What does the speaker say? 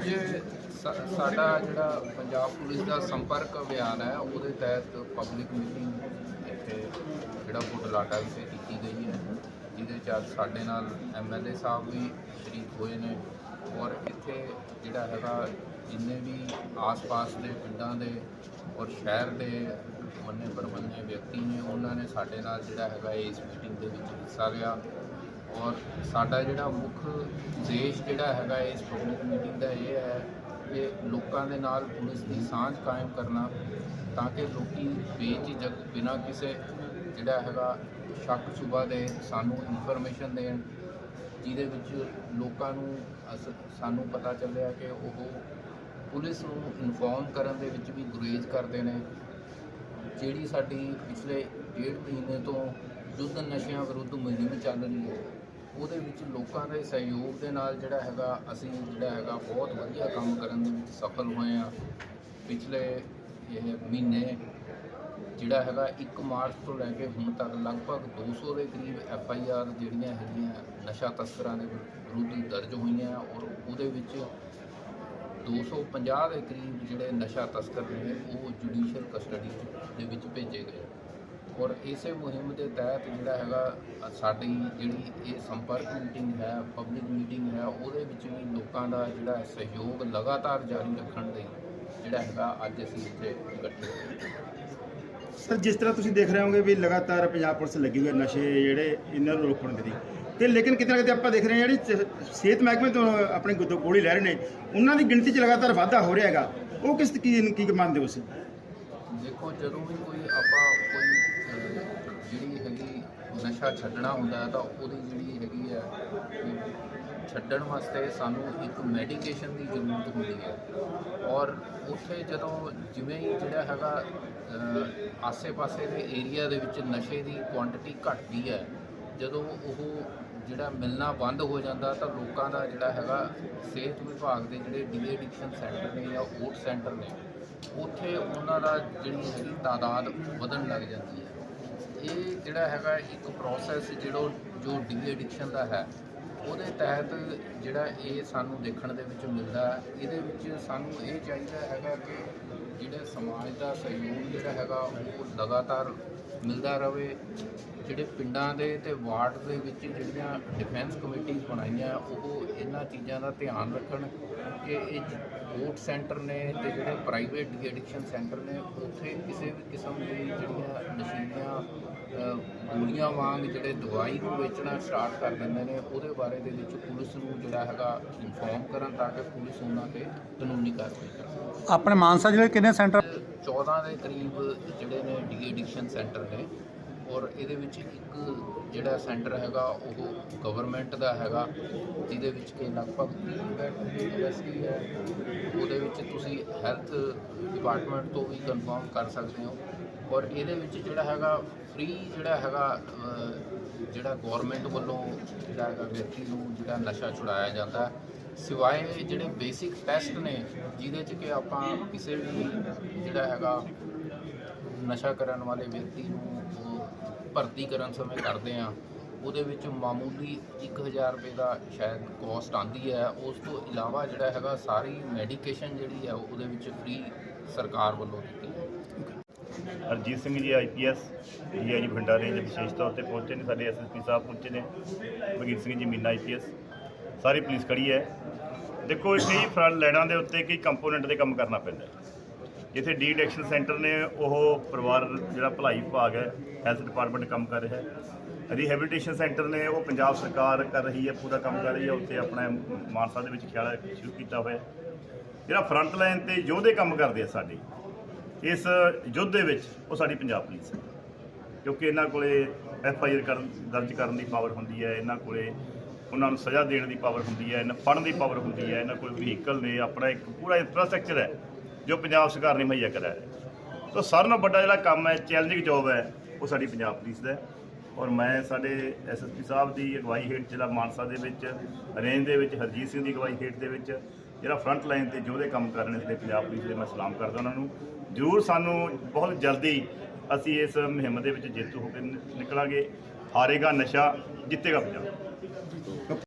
ਅੱਜ ਸਾ- ਸਾਡਾ ਜਿਹੜਾ ਪੰਜਾਬ ਪੁਲਿਸ ਦਾ ਸੰਪਰਕ ਅਭਿਆਨ ਹੈ, ਉਹਦੇ ਤਹਿਤ ਪਬਲਿਕ ਮੀਟਿੰਗ ਇੱਥੇ ਜਿਹੜਾ ਬੁਢਲਾਡਾ ਵਿਖੇ ਕੀਤੀ ਗਈ ਹੈ, ਜਿਹਦੇ ਚ ਅੱਜ ਸਾਡੇ ਨਾਲ ਐਮਐਲਏ ਸਾਹਿਬ ਵੀ ਸ਼ਰੀਕ ਹੋਏ ਨੇ ਔਰ ਇੱਥੇ ਜਿਹੜਾ ਹੈਗਾ, ਜਿੰਨੇ ਵੀ ਆਸ-ਪਾਸ ਦੇ ਪਿੰਡਾਂ ਦੇ ਔਰ ਸ਼ਹਿਰ ਦੇ ਮੰਨੇ ਪਰਮੰਨੇ ਵਿਅਕਤੀ ਨੇ, ਉਹਨਾਂ ਨੇ ਸਾਡੇ ਨਾਲ ਜਿਹੜਾ ਹੈਗਾ ਇਸ ਮੀਟਿੰਗ ਦੇ ਵਿੱਚ ਹਿੱਸਾ ਲਿਆ। ਔਰ ਸਾਡਾ ਜਿਹੜਾ ਮੁੱਖ ਉਦੇਸ਼ ਜਿਹੜਾ ਹੈਗਾ ਇਸ ਪਬਲਿਕ ਮੀਟਿੰਗ ਦਾ ਇਹ ਹੈ ਕਿ ਲੋਕਾਂ ਦੇ ਨਾਲ ਪੁਲਿਸ ਦੀ ਸਾਂਝ ਕਾਇਮ ਕਰਨਾ, ਤਾਂ ਕਿ ਲੋਕੀ ਬੇਝਿਜਕ ਬਿਨਾਂ ਕਿਸੇ ਜਿਹੜਾ ਹੈਗਾ ਸ਼ੱਕ ਸੁਬਾ ਦੇ ਸਾਨੂੰ ਇਨਫੋਰਮੇਸ਼ਨ ਦੇਣ, ਜਿਹਦੇ ਵਿੱਚ ਲੋਕਾਂ ਨੂੰ ਅਸ- ਸਾਨੂੰ ਪਤਾ ਚੱਲਿਆ ਕਿ ਉਹ ਪੁਲਿਸ ਨੂੰ ਇਨਫੋਰਮ ਕਰਨ ਦੇ ਵਿੱਚ ਵੀ ਗੁਰੇਜ਼ ਕਰਦੇ ਨੇ। ਜਿਹੜੀ ਸਾਡੀ ਪਿਛਲੇ ਡੇਢ ਮਹੀਨੇ ਤੋਂ ਯੁੱਧ ਨਸ਼ਿਆਂ ਵਿਰੁੱਧ ਮੁਹਿੰਮ ਚੱਲ ਰਹੀ ਹੈ ਉਹਦੇ ਵਿੱਚ ਲੋਕਾਂ ਦੇ ਸਹਿਯੋਗ ਦੇ ਨਾਲ ਜਿਹੜਾ ਹੈਗਾ, ਅਸੀਂ ਜਿਹੜਾ ਹੈਗਾ ਬਹੁਤ ਵਧੀਆ ਕੰਮ ਕਰਨ ਦੇ ਵਿੱਚ ਸਫਲ ਹੋਏ ਆ ਪਿਛਲੇ ਇਹ ਮਹੀਨੇ ਜਿਹੜਾ ਹੈਗਾ 1 ਮਾਰਚ ਤੋਂ ਲੈ ਕੇ ਹੁਣ ਤੱਕ ਲਗਭਗ 200 ਦੇ ਕਰੀਬ ਐਫ ਆਈ ਆਰ ਜਿਹੜੀਆਂ ਹੈਗੀਆਂ ਨਸ਼ਾ ਤਸਕਰਾਂ ਦੇ ਵਿਰੁੱਧ ਦਰਜ ਹੋਈਆਂ ਔਰ ਉਹਦੇ ਵਿੱਚ 250 ਦੇ ਕਰੀਬ ਜਿਹੜੇ ਨਸ਼ਾ ਤਸਕਰ ਨੇ, ਉਹ ਜੁਡੀਸ਼ੀਅਲ ਕਸਟਡੀ ਦੇ ਵਿੱਚ ਭੇਜੇ ਗਏ। ਔਰ ਇਸੇ ਮੁਹਿੰਮ ਦੇ ਤਹਿਤ ਜਿਹੜਾ ਹੈਗਾ ਸਾਡੀ ਜਿਹੜੀ ਇਹ ਸੰਪਰਕ ਮੀਟਿੰਗ ਹੈ ਪਬਲਿਕ ਮੀਟਿੰਗ ਹੈ ਉਹਦੇ ਵਿੱਚ ਵੀ ਲੋਕਾਂ ਦਾ ਜਿਹੜਾ ਸਹਿਯੋਗ ਲਗਾਤਾਰ ਜਾਰੀ ਰੱਖਣ ਲਈ ਜਿਹੜਾ ਹੈਗਾ ਅੱਜ ਅਸੀਂ ਇੱਥੇ ਇਕੱਠੇ ਸਰ ਜਿਸ ਤਰ੍ਹਾਂ ਤੁਸੀਂ ਦੇਖ ਰਹੇ ਹੋਗੇ ਵੀ ਲਗਾਤਾਰ ਪੰਜਾਬ ਪੁਲਿਸ ਲੱਗੀ ਹੋਈ ਹੈ ਨਸ਼ੇ ਜਿਹੜੇ ਇਹਨਾਂ ਨੂੰ ਰੋਕਣ ਦੇ ਲਈ। ਤੇ ਲੇਕਿਨ ਕਿਤੇ ਨਾ ਕਿਤੇ ਆਪਾਂ ਦੇਖ ਰਹੇ ਹਾਂ ਜਿਹੜੀ ਸਿਹਤ ਮਹਿਕਮੇ ਤੋਂ ਆਪਣੇ ਗੁੱਦੋ ਗੋਲੀ ਲੈ ਰਹੇ ਨੇ ਉਹਨਾਂ ਦੀ ਗਿਣਤੀ 'ਚ ਲਗਾਤਾਰ ਵਾਧਾ ਹੋ ਰਿਹਾ ਹੈਗਾ। ਉਹ ਕਿਸ ਕੀ ਕੀ ਮੰਨਦੇ ਹੋ ਤੁਸੀਂ? ਦੇਖੋ ਜਦੋਂ ਵੀ ਕੋਈ ਆਪਾਂ ਜਿਹੜੀ ਹੈਗੀ ਨਸ਼ਾ ਛੱਡਣਾ ਹੁੰਦਾ ਤਾਂ ਉਹਦੀ ਜਿਹੜੀ ਹੈਗੀ ਹੈ ਛੱਡਣ ਵਾਸਤੇ ਸਾਨੂੰ ਇੱਕ ਮੈਡੀਕੇਸ਼ਨ ਦੀ ਜ਼ਰੂਰਤ ਹੁੰਦੀ ਹੈ। ਔਰ ਉੱਥੇ ਜਦੋਂ ਜਿਵੇਂ ਹੀ ਜਿਹੜਾ ਹੈਗਾ ਆਸੇ-ਪਾਸੇ ਦੇ ਏਰੀਆ ਦੇ ਵਿੱਚ ਨਸ਼ੇ ਦੀ ਕੁਆਂਟੀਟੀ ਘਟਦੀ ਹੈ, ਜਦੋਂ ਉਹ ਜਿਹੜਾ ਮਿਲਣਾ ਬੰਦ ਹੋ ਜਾਂਦਾ ਤਾਂ ਲੋਕਾਂ ਦਾ ਜਿਹੜਾ ਹੈਗਾ ਸਿਹਤ ਵਿਭਾਗ ਦੇ ਜਿਹੜੇ ਡੀ ਐਡਿਕਸ਼ਨ ਸੈਂਟਰ ਨੇ ਜਾਂ ਓਟ ਸੈਂਟਰ ਨੇ, ਉੱਥੇ ਉਹਨਾਂ ਦਾ ਜਿਹੜੀ ਹੈਗੀ ਤਾਦਾਦ ਵਧਣ ਲੱਗ ਜਾਂਦੀ ਹੈ। ਇਹ ਜਿਹੜਾ ਹੈਗਾ ਇੱਕ ਪ੍ਰੋਸੈਸ ਜਿਹੜਾ ਜੋ ਡੀ ਐਡਿਕਸ਼ਨ ਦਾ ਹੈ, ਉਹਦੇ ਤਹਿਤ ਜਿਹੜਾ ਇਹ ਸਾਨੂੰ ਦੇਖਣ ਦੇ ਵਿੱਚ ਮਿਲਦਾ ਇਹਦੇ ਵਿੱਚ ਸਾਨੂੰ ਇਹ ਚਾਹੀਦਾ ਹੈਗਾ ਕਿ ਜਿਹੜੇ ਸਮਾਜ ਦਾ ਸਹਿਯੋਗ ਜਿਹੜਾ ਹੈਗਾ, ਉਹ ਲਗਾਤਾਰ ਮਿਲਦਾ ਰਹੇ। ਜਿਹੜੇ ਪਿੰਡਾਂ ਦੇ ਤੇ ਵਾਰਡ ਦੇ ਵਿੱਚ ਜਿਹੜੀਆਂ ਡਿਫੈਂਸ ਕਮੇਟੀਆਂ ਬਣਾਈਆਂ, ਉਹ ਇਹਨਾਂ ਚੀਜ਼ਾਂ ਦਾ ਧਿਆਨ ਰੱਖਣ ਕਿ ਇਹ ਵੋਟ ਸੈਂਟਰ ਨੇ ਤੇ ਜਿਹੜੇ ਪ੍ਰਾਈਵੇਟ ਡੀ ਐਡਿਕਸ਼ਨ ਸੈਂਟਰ ਨੇ, ਉੱਥੇ ਕਿਸੇ ਵੀ ਕਿਸਮ ਦੀ ਜਿਹੜੀਆਂ ਨਸ਼ੀਲੀਆਂ ਗੋਲੀਆਂ ਵਾਂਗ ਜਿਹੜੇ ਦਵਾਈ ਨੂੰ ਵੇਚਣਾ ਸਟਾਰਟ ਕਰ ਦਿੰਦੇ ਨੇ ਉਹਦੇ ਬਾਰੇ ਦੇ ਵਿੱਚ ਪੁਲਿਸ ਨੂੰ ਜਿਹੜਾ ਹੈਗਾ ਇਨਫੋਰਮ ਕਰਨ ਤਾਂ ਕਿ ਪੁਲਿਸ ਉਹਨਾਂ ਤੇ ਕਾਨੂੰਨੀ ਕਾਰਵਾਈ ਕਰੇ ਆਪਣੇ ਮਾਨਸਾ ਜ਼ਿਲ੍ਹੇ ਕਿੰਨੇ ਸੈਂਟਰ 14 ਦੇ ਕਰੀਬ ਜਿਹੜੇ ਨੇ ਡੀ ਐਡਿਕਸ਼ਨ ਸੈਂਟਰ ਨੇ ਔਰ ਇਹਦੇ ਵਿੱਚ ਇੱਕ ਜਿਹੜਾ ਸੈਂਟਰ ਹੈਗਾ ਉਹ ਗਵਰਨਮੈਂਟ ਦਾ ਹੈਗਾ ਜਿਹਦੇ ਵਿੱਚ ਕਿ ਲਗਭਗ 30 ਬੈੱਡ ਦੀ ਕੈਪੈਸਿਟੀ ਹੈ। ਹੈਲਥ ਡਿਪਾਰਟਮੈਂਟ ਤੋਂ ਵੀ ਕਨਫਰਮ ਕਰ ਸਕਦੇ ਹੋ। ਔਰ ਇਹਦੇ ਵਿੱਚ ਜਿਹੜਾ ਹੈਗਾ ਫ੍ਰੀ ਜਿਹੜਾ ਹੈਗਾ ਜਿਹੜਾ ਗਵਰਨਮੈਂਟ ਵੱਲੋਂ ਜਿਹੜਾ ਹੈਗਾ ਵਿਅਕਤੀ ਨੂੰ ਜਿਹੜਾ ਨਸ਼ਾ ਛੁਡਾਇਆ ਜਾਂਦਾ ਸਿਵਾਏ ਜਿਹੜੇ ਬੇਸਿਕ ਟੈਸਟ ਨੇ, ਜਿਹਦੇ ਚ ਕਿ ਆਪਾਂ ਕਿਸੇ ਵੀ ਜਿਹੜਾ ਹੈਗਾ ਨਸ਼ਾ ਕਰਨ ਵਾਲੇ ਵਿਅਕਤੀ ਨੂੰ ਭਰਤੀ ਕਰਨ ਸਮੇਂ ਕਰਦੇ ਆ ਉਹਦੇ ਵਿੱਚ ਮਾਮੂਲੀ 1000 ਰੁਪਏ ਦਾ ਸ਼ਾਇਦ ਕੋਸਟ ਆਂਦੀ ਹੈ। ਉਸ ਤੋਂ ਇਲਾਵਾ ਜਿਹੜਾ ਹੈਗਾ ਸਾਰੀ ਮੈਡੀਕੇਸ਼ਨ ਜਿਹੜੀ ਹੈ ਉਹਦੇ ਵਿੱਚ ਫ੍ਰੀ ਸਰਕਾਰ ਵੱਲੋਂ ਦਿੱਤੀ ਹੈ। Harjeet Singh ji IPS DIG Bathinda range ਵਿਸ਼ੇਸ਼ ਤੌਰ ਤੇ ਪਹੁੰਚੇ ਨੇ, ਸਾਡੇ ਐਸਐਸਪੀ ਸਾਹਿਬ ਪਹੁੰਚੇ ਨੇ ਬਗੀਰ ਸਿੰਘ ਜੀ ਮੀਨਾ ਆਈਪੀਐਸ ਸਾਰੀ ਪੁਲਿਸ ਖੜੀ ਹੈ। ਦੇਖੋ, ਇਹ ਕਈ ਫਰੰਟ ਲੈਣਾਂ ਦੇ ਉੱਤੇ ਕਈ ਕੰਪੋਨੈਂਟ ਦੇ ਕੰਮ ਕਰਨਾ ਪੈਂਦਾ ਜਿੱਥੇ ਡੀ ਐਡਿਕਸ਼ਨ ਸੈਂਟਰ ਨੇ ਉਹ ਪਰਿਵਾਰ ਜਿਹੜਾ ਭਲਾਈ ਵਿਭਾਗ ਹੈ ਹੈਲਥ ਡਿਪਾਰਟਮੈਂਟ ਕੰਮ ਕਰ ਰਿਹਾ ਹੈ। ਰੀਹੈਬਿਲਿਟੇਸ਼ਨ ਸੈਂਟਰ ਨੇ ਉਹ ਪੰਜਾਬ ਸਰਕਾਰ ਕਰ ਰਹੀ ਹੈ, ਪੂਰਾ ਕੰਮ ਕਰ ਰਹੀ ਹੈ, ਉੱਥੇ ਆਪਣਾ ਮਾਨਸਾ ਦੇ ਵਿੱਚ ਖਿਆਲ ਸ਼ੁਰੂ ਕੀਤਾ ਹੋਇਆ ਜਿਹੜਾ ਫਰੰਟ ਲਾਈਨ ਤੇ ਯੋਧੇ ਕੰਮ ਕਰਦੇ ਆ ਸਾਡੇ, ਇਸ ਯੁੱਧ ਦੇ ਵਿੱਚ ਉਹ ਸਾਡੀ ਪੰਜਾਬ ਪੁਲਿਸ ਹੈ। ਕਿਉਂਕਿ ਇਹਨਾਂ ਕੋਲੇ ਐਫ ਆਈ ਆਰ ਕਰਨ, ਦਰਜ ਕਰਨ ਦੀ ਪਾਵਰ ਹੁੰਦੀ ਹੈ, ਇਹਨਾਂ ਕੋਲੇ ਉਹਨਾਂ ਨੂੰ ਸਜ਼ਾ ਦੇਣ ਦੀ ਪਾਵਰ ਹੁੰਦੀ ਹੈ, ਇਹਨਾਂ ਫੜਨ ਦੀ ਪਾਵਰ ਹੁੰਦੀ ਹੈ, ਇਹਨਾਂ ਕੋਲ ਵਹੀਕਲ ਨੇ, ਆਪਣਾ ਇੱਕ ਪੂਰਾ ਇਨਫਰਾਸਟ੍ਰਕਚਰ ਹੈ। ਜੋ ਪੰਜਾਬ ਸਰਕਾਰ ਨੇ ਮੁਹੱਈਆ ਕਰਾਇਆ ਹੈ। ਸੋ ਸਾਰਿਆਂ ਨਾਲੋਂ ਵੱਡਾ ਜਿਹੜਾ ਕੰਮ ਹੈ ਚੈਲੰਜਿੰਗ ਜੋਬ ਹੈ, ਉਹ ਸਾਡੀ ਪੰਜਾਬ ਪੁਲਿਸ ਦਾ ਹੈ। ਔਰ ਮੈਂ ਸਾਡੇ ਐਸਐਸਪੀ ਸਾਹਿਬ ਦੀ ਅਗਵਾਈ ਹੇਠ ਜ਼ਿਲ੍ਹਾ ਮਾਨਸਾ ਦੇ ਵਿੱਚ ਰੇਂਜ ਦੇ ਵਿੱਚ, ਹਰਜੀਤ ਸਿੰਘ ਦੀ ਅਗਵਾਈ ਹੇਠ ਦੇ ਵਿੱਚ ਜਿਹੜਾ ਫਰੰਟ ਲਾਈਨ ਤੇ ਜਿਹਦੇ ਕੰਮ ਕਰ ਰਹੇ ਨੇ ਸਾਡੇ ਪੰਜਾਬ ਪੁਲਿਸ ਦੇ, ਮੈਂ ਸਲਾਮ ਕਰਦਾ ਉਹਨਾਂ ਨੂੰ। ਜ਼ਰੂਰ ਸਾਨੂੰ ਬਹੁਤ ਜਲਦੀ ਅਸੀਂ ਇਸ ਮੁਹਿੰਮ ਦੇ ਵਿੱਚ ਜੇਤੂ ਹੋ ਕੇ ਨਿਕਲਾਂਗੇ। ਹਾਰੇਗਾ ਨਸ਼ਾ, ਜਿੱਤੇਗਾ ਪੰਜਾਬ।